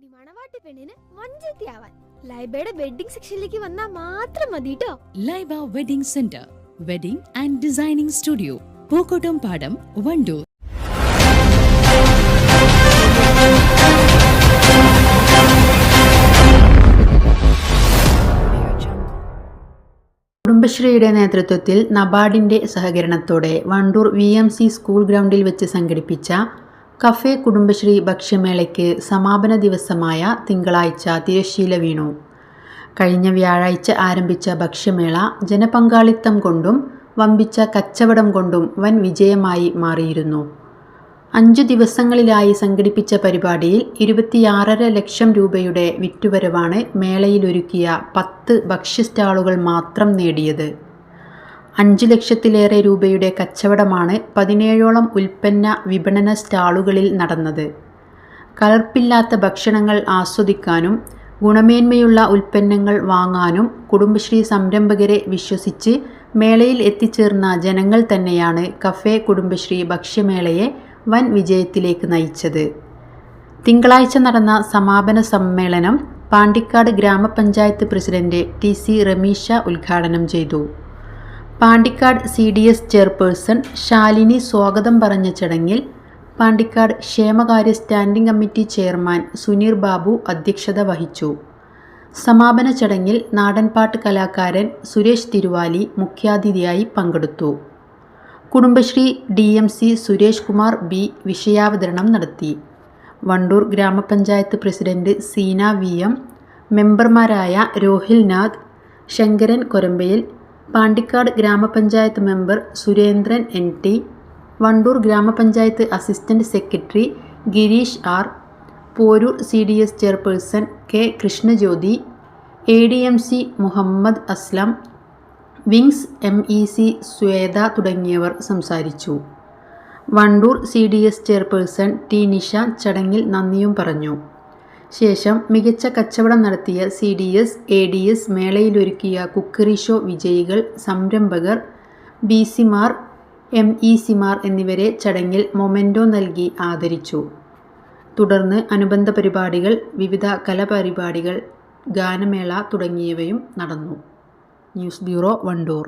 ഇനി മണവാട്ടി പെണ്ണിന് വഞ്ചത്തിയാവാൻ ലൈബയുടെ വെഡിങ് സെക്ഷനിലേക്ക് വന്നാൽ മാത്രം മതി കേട്ടോ Laiba wedding centre wedding and designing studio Pookkottumpadam Wandoor. കുടുംബശ്രീയുടെ നേതൃത്വത്തിൽ നബാർഡിന്റെ സഹകരണത്തോടെ Wandoor V M C school ഗ്രൗണ്ടിൽ വെച്ച് സംഘടിപ്പിച്ച കഫേ കുടുംബശ്രീ ഭക്ഷ്യമേളയ്ക്ക് സമാപന ദിവസമായ തിങ്കളാഴ്ച തിരശ്ശീല വീണു. കഴിഞ്ഞ വ്യാഴാഴ്ച ആരംഭിച്ച ഭക്ഷ്യമേള ജനപങ്കാളിത്തം കൊണ്ടും വമ്പിച്ച കച്ചവടം കൊണ്ടും വൻ വിജയമായി മാറിയിരുന്നു. അഞ്ച് ദിവസങ്ങളിലായി സംഘടിപ്പിച്ച പരിപാടിയിൽ ഇരുപത്തിയാറര ലക്ഷം രൂപയുടെ വിറ്റുവരവാണ് മേളയിലൊരുക്കിയ പത്ത് ഭക്ഷ്യ സ്റ്റാളുകൾ മാത്രം നേടിയത്. അഞ്ചു ലക്ഷത്തിലേറെ രൂപയുടെ കച്ചവടമാണ് പതിനേഴോളം ഉൽപ്പന്ന വിപണന സ്റ്റാളുകളിൽ നടന്നത്. കലർപ്പില്ലാത്ത ഭക്ഷണങ്ങൾ ആസ്വദിക്കാനും ഗുണമേന്മയുള്ള ഉൽപ്പന്നങ്ങൾ വാങ്ങാനും കുടുംബശ്രീ സംരംഭകരെ വിശ്വസിച്ച് മേളയിൽ എത്തിച്ചേർന്ന ജനങ്ങൾ തന്നെയാണ് കഫേ കുടുംബശ്രീ ഭക്ഷ്യമേളയെ വൻ വിജയത്തിലേക്ക് നയിച്ചത്. തിങ്കളാഴ്ച നടന്ന സമാപന സമ്മേളനം പാണ്ടിക്കാട് ഗ്രാമപഞ്ചായത്ത് പ്രസിഡന്റ് ടി സി റമീഷ ഉദ്ഘാടനം ചെയ്തു. Pandikkad C D S chairperson Shalini സ്വാഗതം പറഞ്ഞ ചടങ്ങിൽ പാണ്ടിക്കാട് ക്ഷേമകാര്യ standing committee chairman Suneer Babu അധ്യക്ഷത വഹിച്ചു. സമാപന ചടങ്ങിൽ നാടൻപാട്ട് കലാകാരൻ സുരേഷ് തിരുവാലി മുഖ്യാതിഥിയായി പങ്കെടുത്തു. Kudumbashree D M C Suresh Kumar B വിഷയാവതരണം നടത്തി. വണ്ടൂർ ഗ്രാമപഞ്ചായത്ത് പ്രസിഡന്റ് സീന വി എം മെമ്പർമാരായ രോഹിൽ നാഥ് ശങ്കരൻ കൊരമ്പയിൽ പാണ്ടിക്കാട് ഗ്രാമപഞ്ചായത്ത് member Surendran N T Wandoor ഗ്രാമപഞ്ചായത്ത് assistant secretary Girish R Poroor C D S chairperson K Krishnajyothi A D M C Muhammad Aslam wings M E C Shwetha തുടങ്ങിയവർ സംസാരിച്ചു. Wandoor C D S chairperson T Nisha ചടങ്ങിൽ നന്ദിയും പറഞ്ഞു. ശേഷം മികച്ച കച്ചവടം നടത്തിയ C D S A D S മേളയിലൊരുക്കിയ cookery show വിജയികൾ സംരംഭകർ ബി സിമാർ എം ഇ സിമാർ എന്നിവരെ ചടങ്ങിൽ മൊമെന്റോ നൽകി ആദരിച്ചു. തുടർന്ന് അനുബന്ധ പരിപാടികൾ വിവിധ കലാപരിപാടികൾ ഗാനമേള തുടങ്ങിയവയും നടന്നു. News bureau Wandoor.